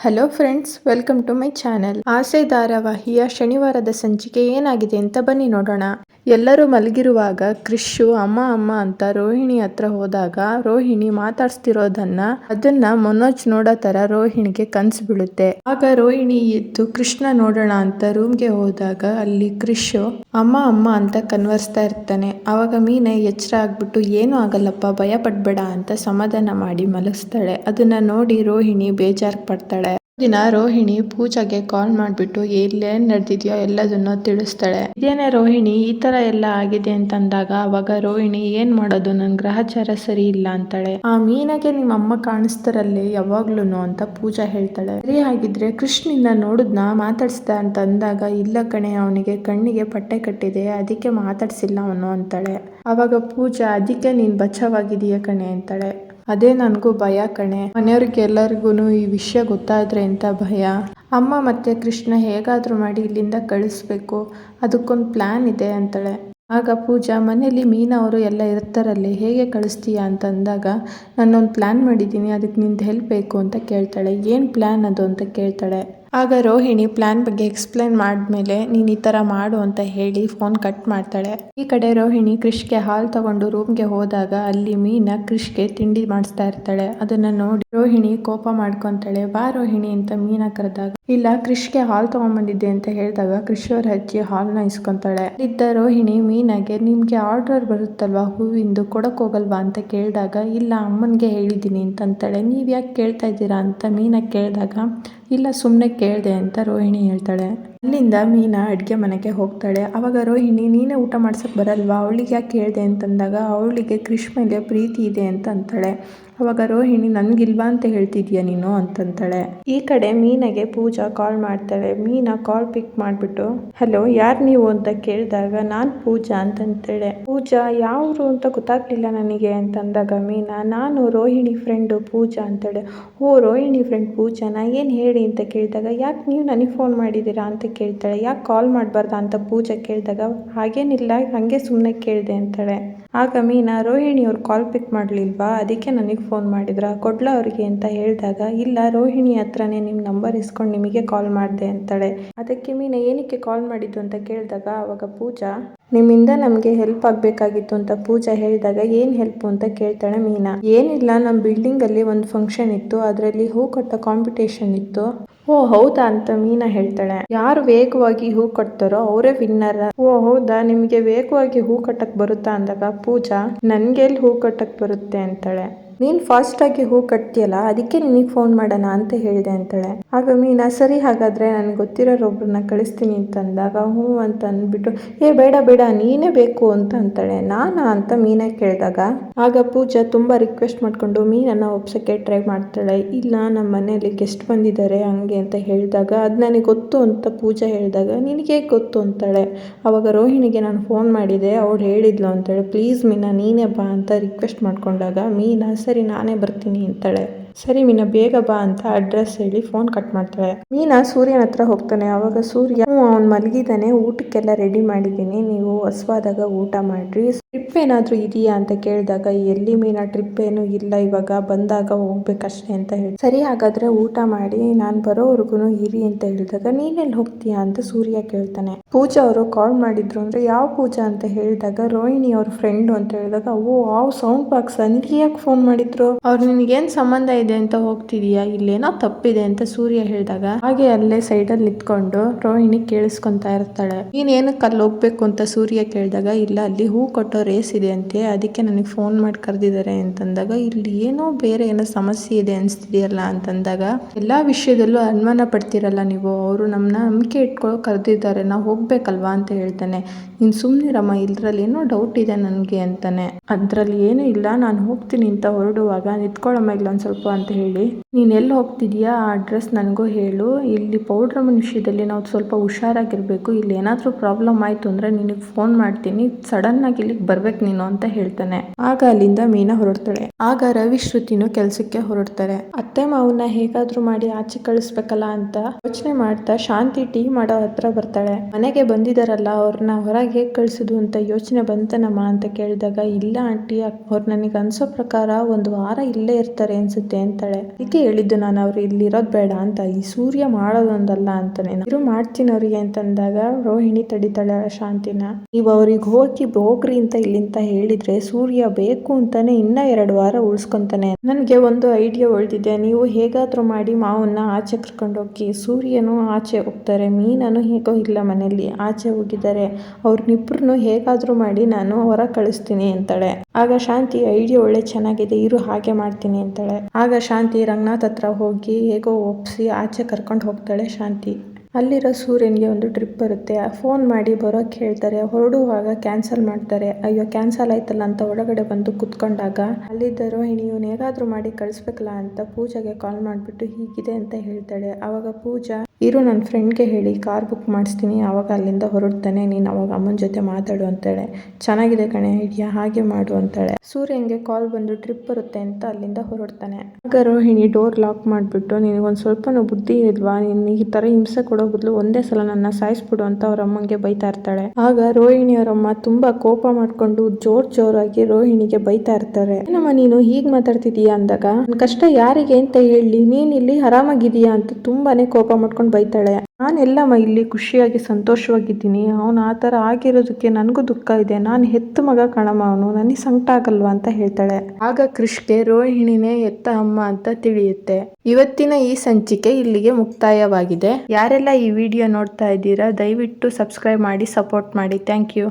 Hello friends welcome to my channel ಆಸೆ ಧಾರಾವಾಹಿಯ ಶನಿವಾರದ ಸಂಚಿಕೆ ಏನಾಗಿದೆ ಅಂತ ಬನ್ನಿ ನೋಡೋಣ. ಎಲ್ಲರೂ ಮಲಗಿರುವಾಗ, ಕ್ರಿಶು, ಅಮ್ಮ ಅಮ್ಮ ಅಂತ ರೋಹಿಣಿ ಹತ್ರ ಹೋದಾಗ ರೋಹಿಣಿ ಮಾತಾಡ್ಸ್ತಿರೋದನ್ನ ಅದನ್ನ ಮನೋಜ್ ನೋಡೋ ತರ ರೋಹಿಣಿಗೆ ಕನ್ಸು ಬೀಳುತ್ತೆ. ಆಗ ರೋಹಿಣಿ ಎದ್ದು, ಕೃಷ್ಣ, ನೋಡೋಣ ಅಂತ ರೂಮ್ಗೆ ಹೋದಾಗ ಅಲ್ಲಿ ಕ್ರಿಶು, ಅಮ್ಮ ಅಮ್ಮ ಅಂತ ಕನ್ವರ್ಸ್ತಾ ಇರ್ತಾನೆ. ಅವಾಗ ಮೀನೆ ಎಚ್ಚರ ಆಗ್ಬಿಟ್ಟು, ಏನು ಆಗಲ್ಲಪ್ಪ, ಭಯ ಪಡ್ಬೇಡ ಅಂತ ಸಮಾಧಾನ ಮಾಡಿ ಮಲಗಿಸ್ತಾಳೆ. ಅದನ್ನ ನೋಡಿ ರೋಹಿಣಿ ಬೇಜಾರ್ ಪಡ್ತಾಳೆ. ದಿನ ರೋಹಿಣಿ ಪೂಜಾಗೆ ಕಾಲ್ ಮಾಡ್ಬಿಟ್ಟು ಎಲ್ಲೇನ್ ನಡೆದಿದೆಯೋ ಎಲ್ಲದನ್ನು ತಿಳಿಸ್ತಾಳೆ. ಇದೇನೆ ರೋಹಿಣಿ, ಈ ತರ ಎಲ್ಲ ಆಗಿದೆ ಅಂತ ಅಂದಾಗ ಅವಾಗ ರೋಹಿಣಿ, ಏನ್ ಮಾಡೋದು? ನನ್ ಗ್ರಹಚಾರ ಸರಿ ಇಲ್ಲ ಅಂತಾಳೆ. ಆ ಮೀನಾಗೆ ನಿಮ್ಮ ಅಮ್ಮ ಕಾಣಿಸ್ತಾರಲ್ಲಿ ಯಾವಾಗ್ಲೂನು ಅಂತ ಪೂಜಾ ಹೇಳ್ತಾಳೆ. ಸರಿ ಹಾಗಿದ್ರೆ ಕೃಷ್ಣಿಂದ ನೋಡಿದ್ನ ಮಾತಾಡ್ಸ್ದ ಅಂತ ಅಂದಾಗ ಇಲ್ಲ ಕಣೆ, ಅವನಿಗೆ ಕಣ್ಣಿಗೆ ಪಟ್ಟೆ ಕಟ್ಟಿದೆ, ಅದಕ್ಕೆ ಮಾತಾಡ್ಸಿಲ್ಲ ಅವನು ಅಂತಾಳೆ. ಅವಾಗ ಪೂಜಾ, ಅದಕ್ಕೆ ನೀನ್ ಬಚಾವಾಗಿದೀಯ ಕಣೆ ಅಂತಾಳೆ. ಅದೇ ನನಗೂ ಭಯ ಕಣೆ. ಮನೆಯವ್ರಿಗೆಲ್ಲರಿಗೂ ಈ ವಿಷಯ ಗೊತ್ತಾದ್ರೆ ಅಂತ ಭಯ? ಅಮ್ಮ ಮತ್ತೆ ಕೃಷ್ಣ ಹೇಗಾದರೂ ಮಾಡಿ ಇಲ್ಲಿಂದ ಕಳಿಸ್ಬೇಕು. ಅದಕ್ಕೊಂದು ಪ್ಲಾನ್ ಇದೆ ಅಂತಾಳೆ. ಆಗ ಪೂಜಾ ಮನೇಲಿ ಮೀನಾ ಅವರು ಎಲ್ಲ ಇರ್ತಾರಲ್ಲಿ ಹೇಗೆ ಕಳಿಸ್ತೀಯಾ ಅಂತ ಅಂದಾಗ, ನಾನೊಂದು ಪ್ಲಾನ್ ಮಾಡಿದ್ದೀನಿ, ಅದಕ್ಕೆ ನಿಂದು ಹೆಲ್ಪ್ ಬೇಕು ಅಂತ ಕೇಳ್ತಾಳೆ. ಏನು ಪ್ಲಾನ್ ಅದು? ಅಂತ ಕೇಳ್ತಾಳೆ. ಆಗ ರೋಹಿಣಿ ಪ್ಲಾನ್ ಬಗ್ಗೆ ಎಕ್ಸ್ಪ್ಲೇನ್ ಮಾಡಿದ್ಮೇಲೆ ನೀನು ಈ ಥರ ಮಾಡು ಅಂತ ಹೇಳಿ ಫೋನ್ ಕಟ್ ಮಾಡ್ತಾಳೆ. ಈ ಕಡೆ ರೋಹಿಣಿ ಕ್ರಿಶ್ಗೆ ಹಾಲ್ ತಗೊಂಡು ರೂಮ್ಗೆ ಹೋದಾಗ ಅಲ್ಲಿ ಮೀನಾ ಕ್ರಿಶ್ಗೆ ತಿಂಡಿ ಮಾಡಿಸ್ತಾ ಇರ್ತಾಳೆ. ಅದನ್ನ ನೋಡಿ ರೋಹಿಣಿ ಕೋಪ ಮಾಡ್ಕೊತಾಳೆ. ಬಾ ರೋಹಿಣಿ ಅಂತ ಮೀನಾ ಕರೆದಾಗ ಇಲ್ಲ ಕ್ರಿಶ್ಗೆ ಹಾಲ್ ತೊಗೊಂಬಂದಿದ್ದೆ ಅಂತ ಹೇಳಿದಾಗ ಕೃಷಿಯವ್ರ ಹಚ್ಚಿ ಹಾಲನ್ನ ಇಸ್ಕೊತಾಳೆ. ಇದ್ದ ರೋಹಿಣಿ ಮೀನಾಗೆ, ನಿಮಗೆ ಆರ್ಡರ್ ಬರುತ್ತಲ್ವಾ ಹೂವಿಂದು? ಕೊಡಕ್ ಹೋಗಲ್ವಾ? ಅಂತ ಕೇಳಿದಾಗ, ಇಲ್ಲ, ಅಮ್ಮನಿಗೆ ಹೇಳಿದ್ದೀನಿ ಅಂತಂತಾಳೆ. ನೀವು ಯಾಕೆ ಕೇಳ್ತಾ ಇದ್ದೀರಾ? ಅಂತ ಮೀನಾ ಕೇಳಿದಾಗ, ಇಲ್ಲ ಸುಮ್ಮನೆ ಕೇಳಿದೆ ಅಂತ ರೋಹಿಣಿ ಹೇಳ್ತಾಳೆ. ಅಲ್ಲಿಂದ ಮೀನಾ ಅಡುಗೆ ಮನೆಗೆ ಹೋಗ್ತಾಳೆ. ಅವಾಗ ರೋಹಿಣಿ, ನೀನೇ ಊಟ ಮಾಡ್ಸೋಕ್ಕೆ ಬರಲ್ವಾ? ಅವಳಿಗೆ ಯಾಕೆ ಕೇಳಿದೆ? ಅಂತಂದಾಗ, ಅವಳಿಗೆ ಕೃಷ್ ಮೇಲೆ ಪ್ರೀತಿ ಇದೆ ಅಂತ ಅಂತಾಳೆ. ಅವಾಗ ರೋಹಿಣಿ, ನನ್ಗಿಲ್ವಾ ಅಂತ ಹೇಳ್ತಿದ್ಯಾ ನೀನು? ಅಂತಂತಾಳೆ. ಈ ಕಡೆ ಮೀನಾಗೆ ಪೂಜಾ ಕಾಲ್ ಮಾಡ್ತಾಳೆ ಮೀನಾ ಕಾಲ್ ಪಿಕ್ ಮಾಡಿಬಿಟ್ಟು ಹಲೋ ಯಾರು ನೀವು ಅಂತ ಕೇಳಿದಾಗ ನಾನು ಪೂಜಾ ಅಂತಂತೇಳೆ. ಪೂಜಾ, ಯಾವ್ರು ಅಂತ ಗೊತ್ತಾಗ್ಲಿಲ್ಲ ನನಗೆ. ಅಂತಂದಾಗ ಮೀನಾ, ನಾನು ರೋಹಿಣಿ ಫ್ರೆಂಡು ಪೂಜಾ ಅಂತಾಳೆ. ಓ, ರೋಹಿಣಿ ಫ್ರೆಂಡ್ ಪೂಜಾನ? ಏನು ಹೇಳಿ? ಅಂತ ಕೇಳಿದಾಗ, ಯಾಕೆ ನೀವು ನನಗೆ ಫೋನ್ ಮಾಡಿದ್ದೀರಾ? ಅಂತ ಕೇಳ್ತಾಳೆ. ಯಾಕೆ ಕಾಲ್ ಮಾಡಬಾರ್ದಾ? ಅಂತ ಪೂಜಾ ಕೇಳಿದಾಗ, ಹಾಗೇನಿಲ್ಲ, ಹಾಗೆ ಸುಮ್ಮನೆ ಕೇಳಿದೆ ಅಂತಾಳೆ. ಆಗ ಮೀನಾ ರೋಹಿಣಿ ಅವ್ರು ಕಾಲ್ ಪಿಕ್ ಮಾಡಲಿಲ್ವಾ? ಅದಕ್ಕೆ ನನಗೆ ಫೋನ್ ಮಾಡಿದ್ರ? ಕೊಡ್ಲ ಅವ್ರಿಗೆ ಅಂತ ಹೇಳಿದಾಗ, ಇಲ್ಲ ರೋಹಿಣಿ ಹತ್ರನೇ ನಿಮ್ಮ ನಂಬರ್ ಇಸ್ಕೊಂಡು ನಿಮಗೆ ಕಾಲ್ ಮಾಡಿದೆ ಅಂತಾಳೆ. ಅದಕ್ಕೆ ಮೀನಾ ಏನಕ್ಕೆ ಕಾಲ್ ಮಾಡಿದ್ದು ಅಂತ ಕೇಳಿದಾಗ, ಅವಾಗ ಪೂಜಾ, ನಿಮ್ಮಿಂದ ನಮಗೆ ಹೆಲ್ಪ್ ಆಗಬೇಕಾಗಿತ್ತು ಅಂತ ಪೂಜಾ ಹೇಳಿದಾಗ, ಏನು ಹೆಲ್ಪ್ ಅಂತ ಕೇಳ್ತಾಳೆ ಮೀನಾ. ಏನಿಲ್ಲ ನಮ್ಮ ಬಿಲ್ಡಿಂಗಲ್ಲಿ ಒಂದು ಫಂಕ್ಷನ್ ಇತ್ತು, ಅದರಲ್ಲಿ ಹೂ ಕಟ್ಟೋ ಕಾಂಪಿಟೇಷನ್ ಇತ್ತು. ಓ, ಹೌದಾ ಅಂತ ಮೀನಾ ಹೇಳ್ತಾಳೆ. ಯಾರು ವೇಗವಾಗಿ ಹೂ ಕಟ್ತಾರೋ ಅವರೇ ವಿನ್ನರ್ ಓ, ಹೌದಾ? ನಿಮಗೆ ವೇಗವಾಗಿ ಹೂ ಕಟ್ಟಕ್ ಬರುತ್ತಾ ಅಂದಾಗ, ಪೂಜಾ ನನ್ಗೆಲ್ಲಿ ಹೂ ಕಟ್ಟಕ್ ಬರುತ್ತೆ ಅಂತಾಳೆ. ನೀನು ಫಾಸ್ಟಾಗಿ ಹೂ ಕಟ್ತೀಯಲ್ಲ, ಅದಕ್ಕೆ ನಿನಗೆ ಫೋನ್ ಮಾಡೋಣ ಅಂತ ಹೇಳಿದೆ ಅಂತಾಳೆ. ಆಗ ಮೀನಾ, ಸರಿ ಹಾಗಾದರೆ ನನಗೆ ಗೊತ್ತಿರೋರೊಬ್ಬರನ್ನ ಕಳಿಸ್ತೀನಿ ಅಂತಂದಾಗ ಹ್ಞೂ ಅಂತ ಅಂದ್ಬಿಟ್ಟು, ಏ, ಬೇಡ ಬೇಡ, ನೀನೇ ಬೇಕು ಅಂತ ಅಂತಾಳೆ. ನಾನಾ? ಅಂತ ಮೀನಾ ಕೇಳಿದಾಗ, ಆಗ ಪೂಜಾ ತುಂಬ ರಿಕ್ವೆಸ್ಟ್ ಮಾಡಿಕೊಂಡು ಮೀನನ್ನು ಒಪ್ಸೋಕ್ಕೆ ಟ್ರೈ ಮಾಡ್ತಾಳೆ. ಇಲ್ಲ ನಮ್ಮ ಮನೆಯಲ್ಲಿ ಗೆಸ್ಟ್ ಬಂದಿದ್ದಾರೆ ಹಂಗೆ ಅಂತ ಹೇಳಿದಾಗ, ಅದು ನನಗೆ ಗೊತ್ತು ಅಂತ ಪೂಜಾ ಹೇಳಿದಾಗ, ನಿನಗೆ ಗೊತ್ತು? ಅಂತಾಳೆ. ಅವಾಗ ರೋಹಿಣಿಗೆ ನಾನು ಫೋನ್ ಮಾಡಿದೆ. ಅವಳು ಹೇಳಿದ್ಲು ಅಂತೇಳಿ ಪ್ಲೀಸ್ ಮೀನಾ, ನೀನೇ ಬಾ ಅಂತ ರಿಕ್ವೆಸ್ಟ್ ಮಾಡ್ಕೊಂಡಾಗ ಮೀನಾ ಸರಿ ನಾನೇ ಬರ್ತೀನಿ ಅಂತಾಳೆ. ಸರಿ ಮೀನಾ, ಬೇಗ ಬಾ ಅಂತ ಅಡ್ರೆಸ್ ಹೇಳಿ ಫೋನ್ ಕಟ್ ಮಾಡ್ತಾಳೆ. ಮೀನಾ ಸೂರ್ಯನ ಹತ್ರ ಹೋಗ್ತಾನೆ. ಅವಾಗ ಸೂರ್ಯ, ಹ್ಞೂ ಮಲಗಿದಾನೆ ಊಟಕ್ಕೆಲ್ಲ ರೆಡಿ ಮಾಡಿದ್ದೀನಿ. ನೀವು ಹಸ್ವಾದಾಗ ಊಟ ಮಾಡ್ರಿ. ಟ್ರಿಪ್ ಏನಾದರೂ ಇದೆಯಾ? ಅಂತ ಕೇಳಿದಾಗ, ಎಲ್ಲಿ ಮೀನಾ ಟ್ರಿಪ್ ಏನು ಇಲ್ಲ ಇವಾಗ. ಬಂದಾಗ ಹೋಗ್ಬೇಕಷ್ಟೇ ಅಂತ ಹೇಳಿ. ಸರಿ, ಹಾಗಾದ್ರೆ ಊಟ ಮಾಡಿ. ನಾನು ಬರೋವರೆಗೂ ಇರಿ ಅಂತ ಹೇಳಿದಾಗ, ನೀನೆಲ್ಲಿ ಹೋಗ್ತೀಯಾ? ಅಂತ ಸೂರ್ಯ ಕೇಳ್ತಾನೆ. ಪೂಜಾ ಅವರು ಕಾಲ್ ಮಾಡಿದ್ರು ಅಂದ್ರೆ, ಯಾವ ಪೂಜಾ? ಅಂತ ಹೇಳಿದಾಗ, ರೋಹಿಣಿ ಅವ್ರ ಫ್ರೆಂಡ್ ಅಂತ ಹೇಳಿದಾಗ, ಓ ಆ ಸೌಂಡ್ ಬಾಕ್ಸ್ ನಿನಗೆ ಯಾಕೆ ಫೋನ್ ಮಾಡಿದ್ರು? ಅವ್ರು ನಿನಗೇನು ಸಂಬಂಧ ಇದೆ? ಅಂತ ಹೋಗ್ತಿದೀಯಾ? ಇಲ್ಲೇನೋ ತಪ್ಪಿದೆ ಅಂತ ಸೂರ್ಯ ಹೇಳಿದಾಗ ಹಾಗೆ ಅಲ್ಲೇ ಸೈಡಲ್ಲಿ ನಿಂತ್ಕೊಂಡು ರೋಹಿಣಿ ಕೇಳಿಸ್ಕೊಂತ ಇರ್ತಾಳೆ. ನೀನ್ ಏನಕ್ಕೆ ಅಲ್ಲಿ ಹೋಗ್ಬೇಕು ಅಂತ ಸೂರ್ಯ ಕೇಳಿದಾಗ, ಇಲ್ಲ, ಅಲ್ಲಿ ಹೂ ಕೊಟ್ಟೋ ರೇಸ್ ಇದೆ ಅಂತೆ, ಅದಕ್ಕೆ ನನಗೆ ಫೋನ್ ಮಾಡಿ ಕರೆದಿದ್ದಾರೆ ಅಂತಂದಾಗ, ಇಲ್ಲಿ ಏನೋ ಬೇರೆ ಏನೋ ಸಮಸ್ಯೆ ಇದೆ ಅನಿಸ್ತಿದೆಯಲ್ಲ ಅಂತಂದಾಗ, ಎಲ್ಲಾ ವಿಷಯದಲ್ಲೂ ಅನುಮಾನ ಪಡ್ತಿರಲ್ಲ ನೀವು, ಅವರು ನಮ್ಮನ್ನ ನಂಬಿಕೆ ಇಟ್ಕೊಳ್ಳೋ ಕರೆದಿದ್ದಾರೆ, ನಾವು ಹೋಗ್ಬೇಕಲ್ವಾ ಅಂತ ಹೇಳ್ತಾನೆ. ನೀನು ಸುಮ್ಮನಿರಮ್ಮ ಇದ್ರಲ್ಲಿ ಏನೋ ಡೌಟ್ ಇದೆ ನನಗೆ ಅಂತಾನೆ. ಅದರಲ್ಲಿ ಏನೂ ಇಲ್ಲ, ನಾನು ಹೋಗ್ತೀನಿ ಅಂತ ಹೊರಡುವಾಗ ನಿಂತ್ಕೊಳ್ಳಮ್ಮ ಇಲ್ಲೊಂದು ಸ್ವಲ್ಪ ಅಂತ ಹೇಳಿ. ನೀನು ಎಲ್ಲಿ ಹೋಗ್ತಿದ್ಯಾ? ಆ ಅಡ್ರೆಸ್ ನನಗೂ ಹೇಳು. ಇಲ್ಲಿ ಪೌಡ್ರ್ ವಿಷಯದಲ್ಲಿ ನಾವು ಸ್ವಲ್ಪ ಹುಷಾರಾಗಿರಬೇಕು. ಇಲ್ಲಿ ಏನಾದರೂ ಪ್ರಾಬ್ಲಮ್ ಆಯಿತು ಅಂದರೆ ನಿನಗೆ ಫೋನ್ ಮಾಡ್ತೀನಿ. ಸಡನ್ನಾಗಿ ಇಲ್ಲಿಗೆ ಬರ್ಬೇಕು ನೀನು ಅಂತ ಹೇಳ್ತಾನೆ. ಆಗ ಅಲ್ಲಿಂದ ಮೀನಾ ಹೊರಡ್ತಾಳೆ. ಆಗ ರವಿ ಶ್ರುತಿನು ಕೆಲಸಕ್ಕೆ ಹೊರಡ್ತಾರೆ. ಅತ್ತೆ ಮಾವನ್ನ ಹೇಗಾದ್ರೂ ಮಾಡಿ ಆಚೆ ಕಳಿಸ್ಬೇಕಲ್ಲ ಅಂತ ಯೋಚನೆ ಮಾಡ್ತಾ ಶಾಂತಿ ಟೀ ಮಾಡೋ ಹತ್ರ ಬರ್ತಾಳೆ. ಮನೆಗೆ ಬಂದಿದಾರಲ್ಲ ಅವ್ರನ್ನ ಹೊರಗೆ ಹೇಗೆ ಕಳಿಸೋದು ಅಂತ ಯೋಚನೆ ಬಂತನಮ್ಮ ಅಂತ ಕೇಳಿದಾಗ, ಇಲ್ಲ ಆಂಟಿ, ಅವ್ರು ನನಗೆ ಅನ್ಸೋ ಪ್ರಕಾರ ಒಂದು ವಾರ ಇಲ್ಲೇ ಇರ್ತಾರೆ ಅನ್ಸುತ್ತೆ ಅಂತಾಳೆ. ಹೇಳಿದ್ದು ನಾನು, ಅವ್ರು ಇಲ್ಲಿ ಇರೋದ್ ಬೇಡ ಅಂತ. ಈ ಸೂರ್ಯ ಮಾಡೋದೊಂದಲ್ಲ ಅಂತಾನೆ. ಇರು ಮಾಡ್ತೀನಿ ಅವ್ರಿಗೆ ಅಂತಂದಾಗ ರೋಹಿಣಿ ತಡಿತಾಳೆ ಶಾಂತಿನ. ನೀವು ಅವ್ರಿಗೆ ಹೋಗಿ ಹೋಗ್ರಿ ಅಂತ ಇಲ್ಲಿಂತ ಹೇಳಿದ್ರೆ ಸೂರ್ಯ ಬೇಕು ಅಂತಾನೆ ಇನ್ನ ಎರಡು ವಾರ ಉಳಿಸ್ಕೊಂತಾನೆ. ನನಗೆ ಒಂದು ಐಡಿಯಾ ಹೊಳ್ದಿದೆ ನೀವು ಹೇಗಾದ್ರೂ ಮಾಡಿ ಮಾವನ್ನ ಆಚೆ ಕರ್ಕೊಂಡೋಗಿ ಸೂರ್ಯನು ಆಚೆ ಹೋಗ್ತಾರೆ. ಮೀನನು ಹೇಗೋ ಇಲ್ಲ ಮನೆಯಲ್ಲಿ. ಆಚೆ ಹೋಗಿದ್ದಾರೆ. ಅವ್ರನ್ನಿಬ್ರು ಹೇಗಾದ್ರೂ ಮಾಡಿ ನಾನು ಹೊರ ಕಳಿಸ್ತೀನಿ ಅಂತಾಳೆ. ಆಗ ಶಾಂತಿ, ಐಡಿಯಾ ಒಳ್ಳೆ ಚೆನ್ನಾಗಿದೆ. ಇರು, ಹಾಗೆ ಮಾಡ್ತೀನಿ ಅಂತಾಳೆ. ಆಗ ಶಾಂತಿ, ರಂಗನಾಥ್ ಹತ್ರ ಹೋಗಿ ಹೇಗೋ ಒಪ್ಸಿ ಆಚೆ ಕರ್ಕೊಂಡು ಹೋಗ್ತಾಳೆ ಶಾಂತಿ. ಅಲ್ಲಿರೋ ಸೂರ್ಯನಿಗೆ ಒಂದು ಟ್ರಿಪ್ ಬರುತ್ತೆ. ಫೋನ್ ಮಾಡಿ ಬರೋಕ್ಕೆ ಹೇಳ್ತಾರೆ ಹೊರಡುವಾಗ ಕ್ಯಾನ್ಸಲ್ ಮಾಡ್ತಾರೆ. ಅಯ್ಯೋ ಕ್ಯಾನ್ಸಲ್ ಆಯ್ತಲ್ಲ ಅಂತ ಒಳಗಡೆ ಬಂದು ಕುತ್ಕೊಂಡಾಗ ಅಲ್ಲಿದ್ದ ರೋಹಿಣಿ ಇವ್ನು ಹೇಗಾದ್ರೂ ಮಾಡಿ ಕಳಿಸ್ಬೇಕಲ್ಲ ಅಂತ ಪೂಜಾಗೆ ಕಾಲ್ ಮಾಡಿಬಿಟ್ಟು ಹೀಗಿದೆ ಅಂತ ಹೇಳ್ತಾಳೆ. ಆವಾಗ ಪೂಜಾ ಇರು ನನ್ನ ಫ್ರೆಂಡ್ಗೆ ಹೇಳಿ, ಕಾರ್ ಬುಕ್ ಮಾಡಿಸ್ತೀನಿ, ಆವಾಗ ಅಲ್ಲಿಂದ ಹೊರಡ್ತಾನೆ, ನೀನು ಅವಾಗ ಅಮ್ಮನ ಜೊತೆ ಮಾತಾಡು ಅಂತಾಳೆ. ಚೆನ್ನಾಗಿದೆ ಕಣೆ ಐಡಿಯಾ ಹಾಗೆ ಮಾಡು ಅಂತಾಳೆ. ಸೂರ್ಯನ್ಗೆ ಕಾಲ್ ಬಂದು ಟ್ರಿಪ್ ಬರುತ್ತೆ ಅಂತ ಅಲ್ಲಿಂದ ಹೊರಡ್ತಾನೆ. ಆಗ ರೋಹಿಣಿ ಡೋರ್ ಲಾಕ್ ಮಾಡಿಬಿಟ್ಟು, ನಿನಗೊಂದು ಸ್ವಲ್ಪನೂ ಬುದ್ಧಿ ಇಲ್ವಾ? ನೀನು ಈ ಥರ ಹಿಂಸೆ ಕೊಡೋ ಬದಲು ಒಂದೇ ಸಲ ನನ್ನ ಸಾಯಿಸ್ಬಿಡು ಅಂತ ಅವ್ರ ಅಮ್ಮಂಗೆ ಬೈತಾ ಇರ್ತಾಳೆ. ಆಗ ರೋಹಿಣಿ ಅವರಮ್ಮ ತುಂಬಾ ಕೋಪ ಮಾಡ್ಕೊಂಡು ಜೋರ್ ಜೋರಾಗಿ ರೋಹಿಣಿಗೆ ಬೈತಾ ಇರ್ತಾರೆ. ಏನಮ್ಮ ನೀನು ಹೀಗ್ ಮಾತಾಡ್ತಿದೀಯಾ ಅಂದಾಗ ನನ್ನ ಕಷ್ಟ ಯಾರಿಗೆ ಅಂತ ಹೇಳಿ, ನೀನ್ ಇಲ್ಲಿ ಆರಾಮಾಗಿದೀಯಾ ಅಂತ ತುಂಬಾನೇ ಕೋಪ ಮಾಡ್ಕೊಂಡು ಬೈತಾಳೆ. ನಾನೆಲ್ಲಮ್ಮ ಇಲ್ಲಿ ಖುಷಿಯಾಗಿ ಸಂತೋಷವಾಗಿದ್ದೀನಿ. ಅವನು ಆ ಥರ ಆಗಿರೋದಕ್ಕೆ ನನಗೂ ದುಃಖ ಇದೆ. ನಾನು ಹೆತ್ತು ಮಗ ಕಣಮ್ಮ ಅವನು. ನನಗೆ ಸಂಕಟ ಆಗಲ್ವಾ ಅಂತ ಹೇಳ್ತಾಳೆ. ಆಗ ಕೃಷ್ಗೆ ರೋಹಿಣಿನೇ ಎತ್ತ ಅಮ್ಮ ಅಂತ ತಿಳಿಯುತ್ತೆ. ಇವತ್ತಿನ ಈ ಸಂಚಿಕೆ ಇಲ್ಲಿಗೆ ಮುಕ್ತಾಯವಾಗಿದೆ. ಯಾರೆಲ್ಲ ಈ ವಿಡಿಯೋ ನೋಡ್ತಾ ಇದ್ದೀರಾ, ದಯವಿಟ್ಟು ಸಬ್ಸ್ಕ್ರೈಬ್ ಮಾಡಿ, ಸಪೋರ್ಟ್ ಮಾಡಿ. Thank you.